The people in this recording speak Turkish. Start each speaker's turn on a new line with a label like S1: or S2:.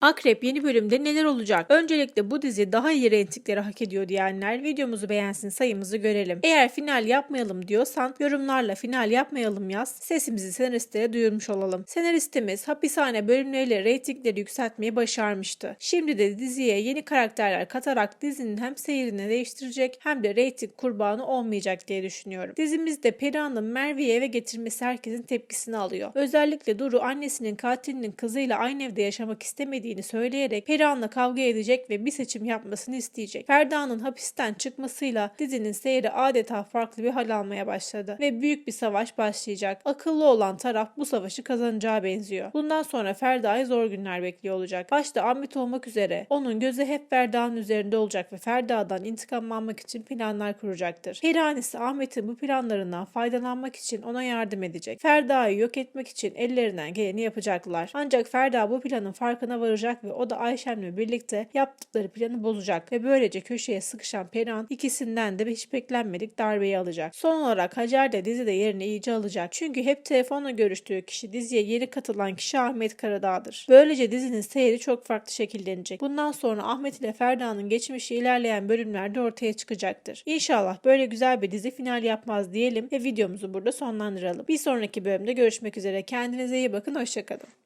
S1: Akrep yeni bölümde neler olacak? Öncelikle bu dizi daha iyi reytingleri hak ediyor diyenler videomuzu beğensin sayımızı görelim. Eğer final yapmayalım diyorsan yorumlarla final yapmayalım yaz. Sesimizi senaristlere duyurmuş olalım. Senaristimiz hapishane bölümleriyle reytingleri yükseltmeyi başarmıştı. Şimdi de diziye yeni karakterler katarak dizinin hem seyrini değiştirecek hem de reyting kurbanı olmayacak diye düşünüyorum. Dizimizde Perihan'ın Merve'yi eve getirmesi herkesin tepkisini alıyor. Özellikle Duru annesinin katilinin kızıyla aynı evde yaşamak istemediğini söyleyerek Perihan'la kavga edecek ve bir seçim yapmasını isteyecek. Ferda'nın hapisten çıkmasıyla dizinin seyri adeta farklı bir hal almaya başladı ve büyük bir savaş başlayacak. Akıllı olan taraf bu savaşı kazanacağı benziyor. Bundan sonra Ferda'yı zor günler bekliyor olacak. Başta Ahmet olmak üzere onun gözü hep Ferda'nın üzerinde olacak ve Ferda'dan intikam almak için planlar kuracaktır. Perihan ise Ahmet'in bu planlarından faydalanmak için ona yardım edecek. Ferda'yı yok etmek için ellerinden geleni yapacaklar. Ancak Ferda bu planın farkına varacak ve o da Ayşem'le birlikte yaptıkları planı bozacak ve böylece köşeye sıkışan Perihan ikisinden de hiç beklenmedik darbeyi alacak. Son olarak Hacer de dizide yerini iyice alacak. Çünkü hep telefonla görüştüğü kişi diziye yeni katılan kişi Ahmet Karadağ'dır. Böylece dizinin seyri çok farklı şekillenecek. Bundan sonra Ahmet ile Ferda'nın geçmişi ilerleyen bölümlerde ortaya çıkacaktır. İnşallah böyle güzel bir dizi final yapmaz diyelim ve videomuzu burada sonlandıralım. Bir sonraki bölümde görüşmek üzere. Kendinize iyi bakın. Hoşçakalın.